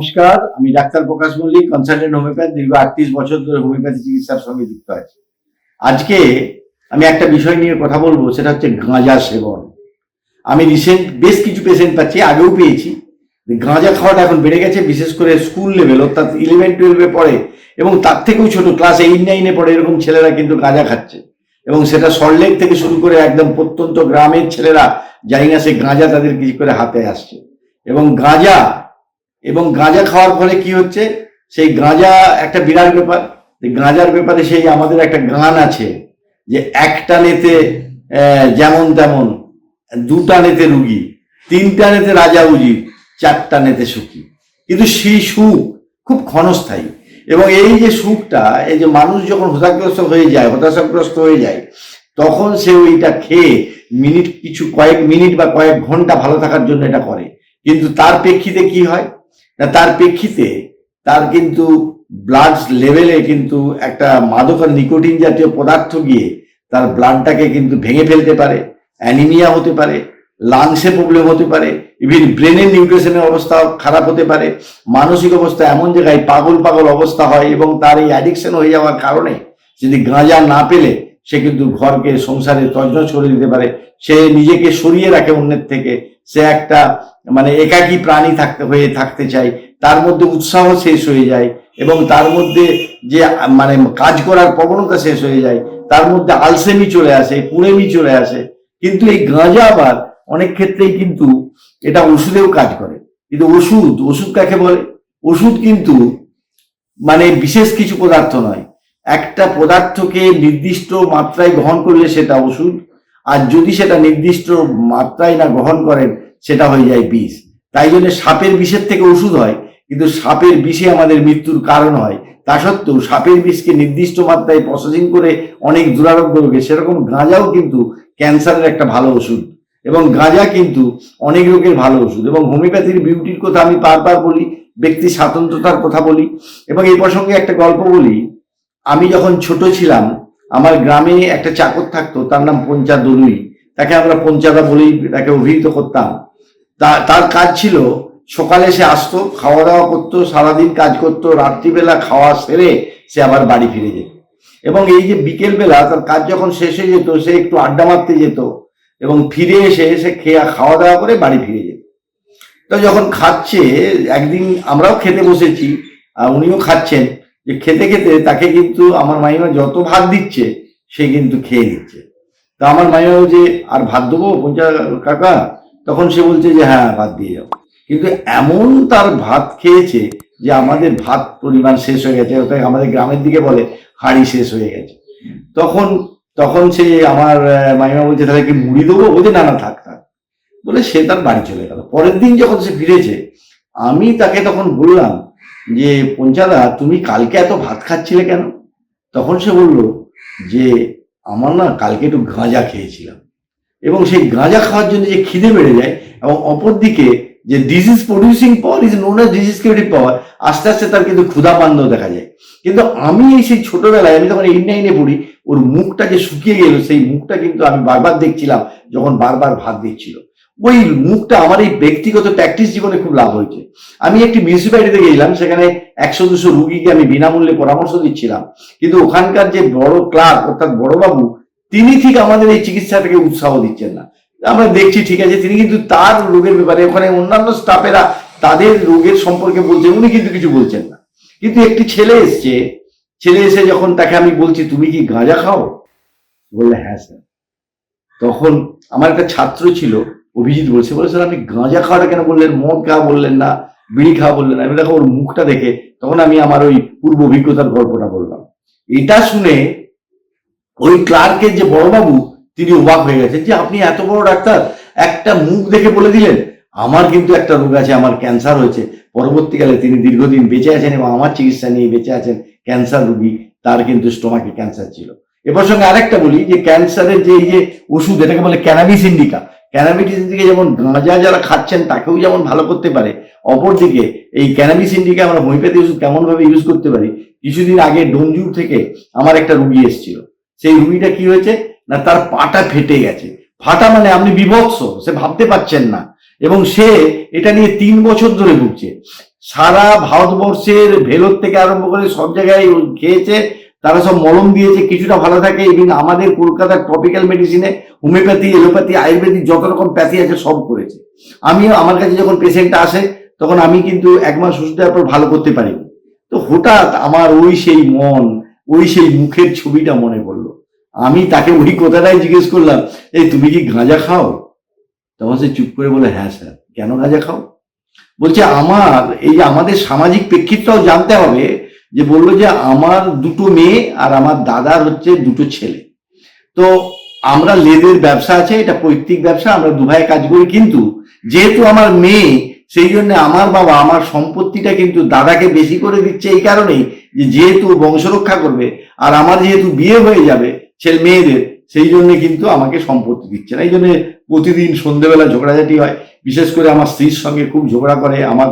নমস্কার, আমি doctor Prakash Mallik consultant homeopath দীর্ঘ আটত্রিশ বছর ধরে হোমিওপ্যাথি চিকিৎসার সঙ্গে যুক্ত আছে। আজকে আমি একটা বিষয় নিয়ে কথা বলব, সেটা হচ্ছে গাঁজা সেবন। আমি রিসেন্ট বেশ কিছু পেশেন্ট পাচ্ছি, আগেও পেয়েছি। গাঁজা খাওয়াটা এখন বেড়ে গেছে, বিশেষ করে স্কুল লেভেল অর্থাৎ ইলেভেন টুয়েলভে পড়ে, এবং তার থেকেও ছোট ক্লাস এইট নাইনে পড়ে এরকম ছেলেরা কিন্তু গাঁজা খাচ্ছে। এবং সেটা সল্টলেক থেকে শুরু করে একদম প্রত্যন্ত গ্রামের ছেলেরা, যাই না সে গাঁজা তাদের কিছু করে হাতে আসছে। এবং গাঁজা এবং গাঁজা খাওয়ার ফলে কি হচ্ছে? সেই গাঁজা একটা বিরাট ব্যাপার। গাঁজার ব্যাপারে সেই আমাদের একটা গান আছে যে একটা নেতে যেমন তেমন দুটা নেতে রুগী, তিনটা নেতে রাজা উজির, চারটা নেতে সুখী। কিন্তু সেই সুখ খুব ক্ষণস্থায়ী। এবং এই যে সুখটা, এই যে মানুষ যখন হতাগ্রস্ত হয়ে যায়, হতাশাগ্রস্ত হয়ে যায়, তখন সে ওইটা খেয়ে মিনিট কিছু কয়েক মিনিট বা কয়েক ঘণ্টা ভালো থাকার জন্য এটা করে। কিন্তু তার প্রেক্ষিতে কি হয়? তার প্রেক্ষিতে তার কিন্তু ব্লাড লেভেলে কিন্তু একটা মাদক আর নিকোটিন জাতীয় পদার্থ গিয়ে তার ব্লাডটাকে কিন্তু ভেঙে ফেলতে পারে অ্যানিমিয়া হতে পারে লাংসে প্রবলেম হতে পারে ইভিন ব্রেনের নিউট্রিশনের অবস্থা খারাপ হতে পারে। মানসিক অবস্থা এমন জায়গায় পাগল পাগল অবস্থা হয় এবং তার এই অ্যাডিকশন হয়ে যাওয়ার কারণে যদি গাঁজা না পেলে সে কিন্তু ঘরকে, সংসারে তজনজ করে দিতে পারে। সে নিজেকে সরিয়ে রাখে অন্যের থেকে। সে একটা মানে একাকী প্রাণী থাকতে, হয়ে থাকতে চায়, তার মধ্যে উৎসাহ শেষ হয়ে যায় এবং তার মধ্যে যে মানে কাজ করার প্রবণতা শেষ হয়ে যায়, তার মধ্যে আলসেমি চলে আসে, কুড়েমি চলে আসে। কিন্তু এই গাঁজা আবার অনেক ক্ষেত্রেই কিন্তু এটা ওষুধেও কাজ করে। কিন্তু ওষুধ ওষুধ কাকে বলে? ওষুধ কিন্তু মানে বিশেষ কিছু পদার্থ নয়। একটা পদার্থকে নির্দিষ্ট মাত্রায় গ্রহণ করলে সেটা ওষুধ, আর যদি সেটা নির্দিষ্ট মাত্রায় না গ্রহণ করেন সেটা হয়ে যায় বিষ। তাই জন্য সাপের বিষের থেকে ওষুধ হয়, কিন্তু সাপের বিষে আমাদের মৃত্যুর কারণ হয়। তা সত্ত্বেও সাপের বিষকে নির্দিষ্ট মাত্রায় প্রসেসিং করে অনেক দুরারোগ্য রোগে, সেরকম গাঁজাও কিন্তু ক্যান্সারের একটা ভালো ওষুধ। এবং গাঁজা কিন্তু অনেক রোগের ভালো ওষুধ। এবং হোমিওপ্যাথির বিউটির কথা আমি বারবার বলি, ব্যক্তি স্বাতন্ত্রতার কথা বলি। এবং এই প্রসঙ্গে একটা গল্প বলি। আমি যখন ছোট ছিলাম, আমার গ্রামে একটা চাকর থাকতো, তার নাম পঞ্চা দলুই তাকে আমরা পঞ্চাদা বলেই তাকে অভিহিত করতাম। তার কাজ ছিল, সকালে সে আসতো খাওয়া দাওয়া করতো, সারাদিন কাজ করতো, রাত্রিবেলা খাওয়া সেরে সে আবার বাড়ি ফিরে যেত। এবং এই যে বিকেলবেলা তার কাজ যখন শেষ হয়ে যেত, সে একটু আড্ডা মারতে যেত এবং ফিরে এসে সে খেয়া খাওয়া দাওয়া করে বাড়ি ফিরে যেত। তো যখন খাচ্ছে, একদিন আমরাও খেতে বসেছি আর উনিও খাচ্ছেন, যে খেতে খেতে তাকে কিন্তু আমার মাইমা যত ভাত দিচ্ছে, সে কিন্তু খেয়ে নিচ্ছে। তা আমার মাইমা যে, আর ভাত দেবো? পঞ্চা কাকা তখন সে বলছে যে হ্যাঁ ভাত দিয়ে যাও। কিন্তু এমন তার ভাত খেয়েছে যে, আমাদের ভাত পরিমাণ শেষ হয়ে গেছে। ওটাই আমাদের গ্রামের দিকে বলে হাড়ি শেষ হয়ে গেছে। তখন তখন সে আমার মাইমা বলছে, তাহলে কি মুড়ি দেবো? বলছে, না না, থাক থাক। বলে সে তার বাড়ি চলে গেল। পরের দিন যখন সে ফিরেছে, আমি তাকে তখন বললাম যে পঞ্চাদা তুমি কালকে এত ভাত খাচ্ছিলে কেন? তখন সে বলল যে, আমার না কালকে একটু গাঁজা খেয়েছিলাম। এবং সেই গাঁজা খাওয়ার জন্য যে খিদে বেড়ে যায় এবং অপরদিকে যে disease producing power is known as disease creative power আস্তে আস্তে তার কিন্তু ক্ষুধা ক্ষুধাপান্ড দেখা যায়। কিন্তু আমি এই সেই ছোটবেলায়, আমি যখন এইট নাইনে পড়ি, ওর মুখটা যে শুকিয়ে গেল, সেই মুখটা কিন্তু আমি বারবার দেখছিলাম, যখন বারবার ভাত দিচ্ছিল। ওই মুখটা আমার এই ব্যক্তিগত প্র্যাকটিস জীবনে খুব লাভ হয়েছে। আমি একটি মিউনিসিপ্যালিটিতে গেছিলাম, সেখানে একশো দুশো রুগীকে আমি বিনামূল্যে পরামর্শ দিচ্ছিলাম। কিন্তু ওখানকার যে বড় ক্লার্ক অর্থাৎ বড়বাবু তিনি ঠিক আমাদের এই চিকিৎসা থেকে উৎসাহ দিচ্ছেন না। আমরা দেখছি, ঠিক আছে, তিনি কিন্তু তার রোগের ব্যাপারে ওখানে অন্যান্য স্টাফেরা তাদের রোগের সম্পর্কে বলছেন, উনি কিন্তু কিছু বলছেন না। কিন্তু একটি ছেলে এসছে, ছেলে এসে যখন তাকে আমি বলছি, তুমি কি গাঁজা খাও? বললে হ্যাঁ স্যার। তখন আমার একটা ছাত্র ছিল, অভিজিৎ বলছে, বলে, স্যার আপনি গাঁজা খাওয়াটা কেন বললেন? মদ খাওয়া বললেন না, বিড়ি খাওয়া বললেন আমি দেখো ওর মুখটা দেখে, তখন আমি আমার ওই পূর্ব অভিজ্ঞতার গল্পটা বললাম। এটা শুনে ওই ক্লার্কের যে বড়বাবু, তিনি অবাক হয়ে গেছেন যে আপনি এত বড় ডাক্তার, একটা মুখ দেখে বলে দিলেন, আমার কিন্তু একটা রোগ আছে, আমার ক্যান্সার হয়েছে। পরবর্তীকালে তিনি দীর্ঘদিন বেঁচে আছেন এবং আমার চিকিৎসা নিয়ে বেঁচে আছেন, ক্যান্সার রোগী, তার কিন্তু স্টোমাকে ক্যান্সার ছিল। এ প্রসঙ্গে আরেকটা বলি যে ক্যান্সারের যে এই যে ওষুধ, এটাকে বলে ক্যানাবিস ইন্ডিকা ক্যানাবিস ইন্ডিকা যেমন গাঁজা যারা খাচ্ছেন, তাকেও যেমন ভালো করতে পারে, অপরদিকে এই ক্যানাবিস ইন্ডিকা আমরা হোমিওপ্যাথি ওষুধ কেমনভাবে ইউজ করতে পারি, কিছুদিন আগে ডোমজুর থেকে আমার একটা রুগী এসেছিল। সেই রুগীটা কি হয়েছে? না, তার পাটা ফেটে গেছে। ফাটা মানে আপনি বিভৎস, সে ভাবতে পারছেন না। এবং সে এটা নিয়ে তিন বছর ধরে ভুগছে। সারা ভারতবর্ষের ভেলোর থেকে আরম্ভ করে সব জায়গায় খেয়েছে, তারা সব মলম দিয়েছে, কিছুটা ভালো থাকে এবং আমাদের কলকাতার টপিক্যাল মেডিসিনে হোমিওপ্যাথি এলোপ্যাথি আয়ুর্বেদিক যত রকম প্যাথি আছে, সব করেছে। আমিও, আমার কাছে যখন পেশেন্ট আসে, তখন আমি কিন্তু এক মাস ওষুধ দেওয়ার পর ভালো করতে পারিনি। তো হঠাৎ আমার ওই সেই মন, ওই সেই মুখের ছবিটা মনে পড়ল। আমি তাকে ওই কথাটাই জিজ্ঞেস করলাম, এই তুমি কি গাঁজা খাও? তখন সে চুপ করে বলে হ্যাঁ স্যার। কেন গাঁজা খাও? বলছে, আমার, এই যে আমাদের সামাজিক প্রেক্ষিতটাও জানতে হবে যে বলল যে আমার দুটো মেয়ে আর আমার দাদার হচ্ছে দুটো ছেলে। তো আমরা লেদের ব্যবসা আছে, এটা পৈতৃক ব্যবসা, আমরা দুভাই কাজ করি, কিন্তু যেহেতু আমার মেয়ে, সেই জন্য আমার বাবা আমার সম্পত্তিটা কিন্তু দাদাকে বেশি করে দিচ্ছে এই কারণেই যে যেহেতু বংশ রক্ষা করবে আর আমার যেহেতু বিয়ে হয়ে যাবে ছেলে মেয়েদের, সেই জন্য কিন্তু আমাকে সম্পত্তি দিচ্ছে না। এই জন্য প্রতিদিন সন্ধেবেলা ঝগড়াঝাটি হয়। বিশেষ করে আমার স্ত্রীর সঙ্গে খুব ঝগড়া করে আমার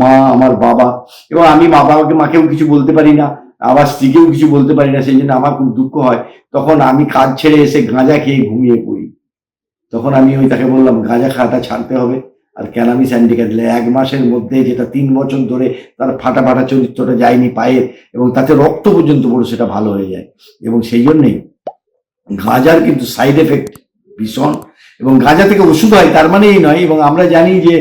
মা, আমার বাবা। এবং আমি মা বাবাকে মাকেও কিছু বলতে পারি না, আবার স্ত্রীকেও কিছু বলতে পারি না, সেই জন্য আমার খুব দুঃখ হয়। তখন আমি কাজ ছেড়ে এসে গাঁজা খেয়ে ঘুমিয়ে পড়ি। তখন আমি ওই তাকে বললাম, গাঁজা খাওয়াটা ছাড়তে হবে। আর ক্যানাবিস অ্যান্ডিকা দিলে এক মাসের মধ্যে যেটা তিন বছর ধরে তার ফাটা ফাটা চরিত্রটা যায়নি পায়ের, এবং তাতে রক্ত পর্যন্ত পড়ে সেটা ভালো হয়ে যায়। এবং সেই জন্যেই গাঁজার কিন্তু সাইড এফেক্ট ভীষণ এবং গাঁজা থেকে ওষুধ হয়, তার মানে এই নয়, এবং আমরা জানি যে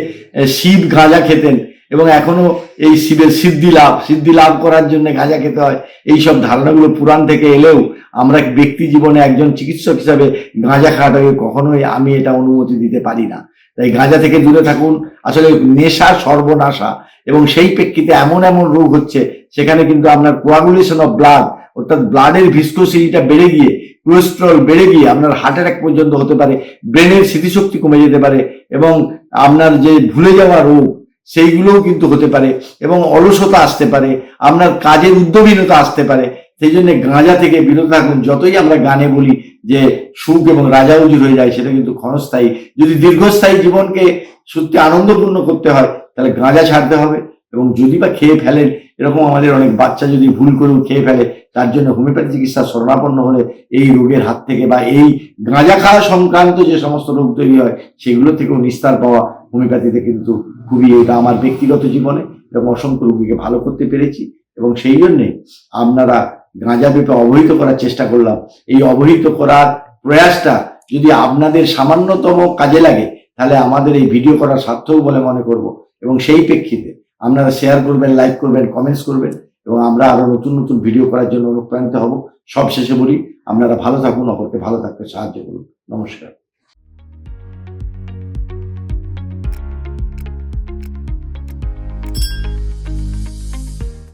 শিব গাঁজা খেতেন এবং এখনও এই শিবের সিদ্ধি লাভ সিদ্ধি লাভ করার জন্য গাঁজা খেতে হয়। এই সব ধারণাগুলো পুরাণ থেকে এলেও আমরা ব্যক্তি জীবনে একজন চিকিৎসক হিসাবে গাঁজা খাওয়াটাকে কখনোই আমি এটা অনুমতি দিতে পারি না। তাই গাঁজা থেকে দূরে থাকুন। আসলে নেশা সর্বনাশা এবং সেই প্রেক্ষিতে এমন এমন রোগ হচ্ছে, সেখানে কিন্তু আপনার কোয়াগুলেশন অফ ব্লাড অর্থাৎ ব্লাডের ভিস্কোসিটিটা বেড়ে গিয়ে কোলেস্ট্রল বেড়ে গিয়ে আপনার হার্ট অ্যাটাক পর্যন্ত হতে পারে ব্রেনের স্মৃতিশক্তি কমে যেতে পারে এবং আপনার যে ভুলে যাওয়া রোগ, সেইগুলোও কিন্তু হতে পারে এবং অলসতা আসতে পারে, আপনার কাজের উদ্যমীনতা আসতে পারে। সেই জন্য গাঁজা থেকে বিরত থাকুন। যতই আমরা গানে বলি যে সুখ এবং রাজা উজির হয়ে যায়, সেটা কিন্তু ক্ষণস্থায়ী। যদি দীর্ঘস্থায়ী জীবনকে সত্যি আনন্দপূর্ণ করতে হয়, তাহলে গাঁজা ছাড়তে হবে। এবং যদি বা খেয়ে ফেলেন এরকম আমাদের অনেক বাচ্চা যদি ভুল করেও খেয়ে ফেলে, তার জন্য হোমিওপ্যাথি চিকিৎসা শরণাপন্ন হলে এই রোগের হাত থেকে বা এই গাঁজা খাওয়া সংক্রান্ত যে সমস্ত রোগ তৈরি হয়, সেগুলো থেকেও নিস্তার পাওয়া হোমিওপ্যাথিতে কিন্তু খুবই এটা আমার ব্যক্তিগত জীবনে এবং অসংখ্য রোগীকে ভালো করতে পেরেছি এবং সেই জন্যে আপনারা গাঁজা পেঁপে অবহিত করার চেষ্টা করলাম। এই অবহিত করার প্রয়াসটা যদি আপনাদের সামান্যতম কাজে লাগে, তাহলে আমাদের এই ভিডিও করার সার্থক বলে মনে করব এবং সেই প্রেক্ষিতে আপনারা শেয়ার করবেন লাইক করবেন কমেন্টস করবেন এবং আমরা আরও নতুন নতুন ভিডিও করার জন্য অনুপ্রাণিত হব। সব শেষে বলি, আপনারা ভালো থাকুন, অপরকে ভালো থাকতে সাহায্য করুন। নমস্কার।